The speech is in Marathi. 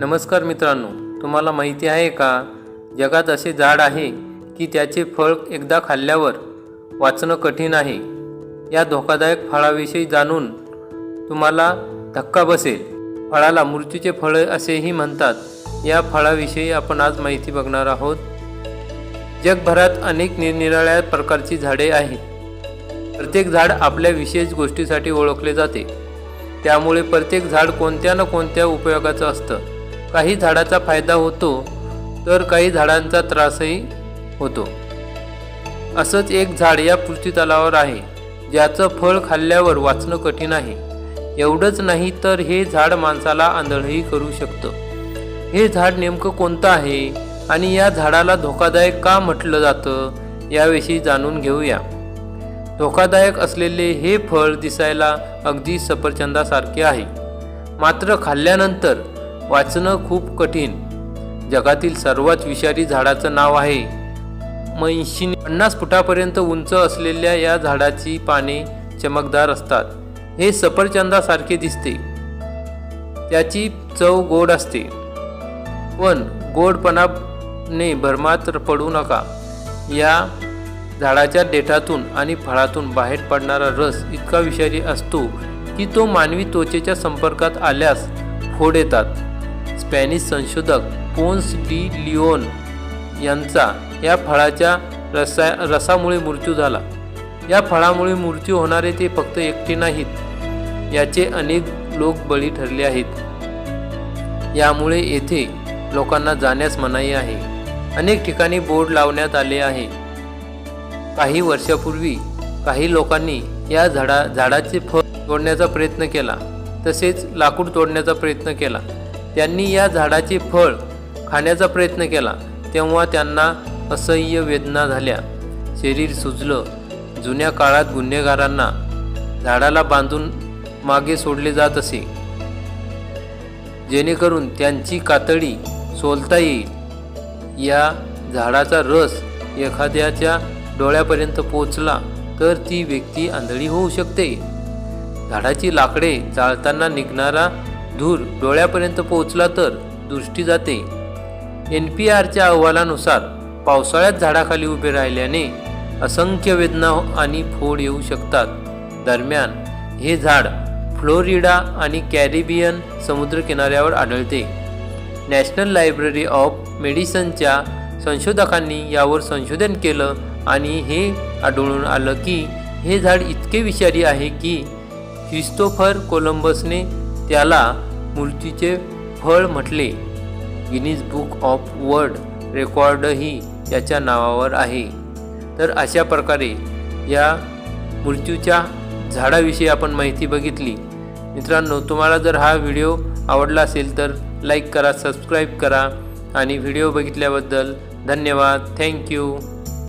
नमस्कार मित्रांनो तुम्हाला माहिती आहे का? जगात असे झाड आहे की त्याचे फळ एकदा खाल्ल्यावर वाचणं कठीण आहे. या धोकादायक फळाविषयी जाणून तुम्हाला धक्का बसेल. फळाला मृत्यूचे फळ असेही म्हणतात. या फळाविषयी आपण आज माहिती बघणार आहोत. जगभरात अनेक निरनिराळ्या प्रकारची झाडे आहेत. प्रत्येक झाड आपल्या विशेष गोष्टीसाठी ओळखले जाते. त्यामुळे प्रत्येक झाड कोणत्या ना कोणत्या उपयोगाचं असतं. काही झाडाचा फायदा होतो तर काही झाडांचा त्रासही होतो. असंच एक झाड या पृथ्वीतलावर आहे ज्याचं फळ खाल्ल्यावर वाचणं कठीण आहे. एवढंच नाही तर हे झाड माणसाला आंधळही करू शकतं. हे झाड नेमकं कोणतं आहे आणि या झाडाला धोकादायक का म्हटलं जातं याविषयी जाणून घेऊया. धोकादायक असलेले हे फळ दिसायला अगदी सफरचंदासारखे आहे. मात्र खाल्ल्यानंतर वाचणं खूप कठीण. जगातील सर्वात विषारी झाडाचं नाव आहे ऐंशी पन्नास फुटापर्यंत उंच असलेल्या या झाडाची पाने चमकदार असतात. हे सफरचंदासारखे दिसते. त्याची चव गोड असते. पण गोडपणाने भरमात पडू नका. या झाडाच्या देठातून आणि फळातून बाहेर पडणारा रस इतका विषारी असतो की तो मानवी त्वचेच्या संपर्कात आल्यास फोड येतात. स्पॅनिश संशोधक पोन्स डी लिओन यांचा या फळाच्या रसा रसामुळे मृत्यू झाला. या फळामुळे मृत्यू होणारे ते फक्त एकटे नाहीत याचे अनेक लोक बळी ठरले आहेत. यामुळे येथे लोकांना जाण्यास मनाई आहे. अनेक ठिकाणी बोर्ड लावण्यात आले आहे. काही वर्षापूर्वी काही लोकांनी या झाडा झाडाचे फळ तोडण्याचा प्रयत्न केला तसेच लाकूड तोडण्याचा प्रयत्न केला. त्यांनी या झाडाचे फळ खाण्याचा प्रयत्न केला. तेव्हा त्यांना असह्य वेदना झाल्या. शरीर सुजलं. जुन्या काळात गुन्हेगारांना झाडाला बांधून मागे सोडले जात असे. जेणेकरून त्यांची कातडी सोलता येईल. या झाडाचा रस एखाद्याच्या डोळ्यापर्यंत पोचला तर ती व्यक्ती आंधळी होऊ शकते. झाडाची लाकडे जाळताना निघणारा धूर डोळ्यापर्यंत पोहोचला तर दृष्टी जाते. एन पी आरच्या अहवालानुसार पावसाळ्यात झाडाखाली उभे राहिल्याने असंख्य वेदना आणि फोड येऊ शकतात. दरम्यान हे झाड फ्लोरिडा आणि कॅरिबियन समुद्रकिनाऱ्यावर आढळते. नॅशनल लायब्ररी ऑफ मेडिसनच्या संशोधकांनी यावर संशोधन केलं आणि हे आढळून आलं की हे झाड इतके विषारी आहे की ख्रिस्तोफर कोलंबसने त्याला मूर्तीचे फळ म्हटले. गिनीज बुक ऑफ वर्ल्ड रेकॉर्डही याच्या नावावर आहे. तर अशा प्रकारे या मृत्यूच्या झाडाविषयी आपण माहिती बघितली. मित्रांनो तुम्हाला जर हा व्हिडिओ आवडला असेल तर लाईक करा सबस्क्राईब करा आणि व्हिडिओ बघितल्याबद्दल धन्यवाद. थँक्यू.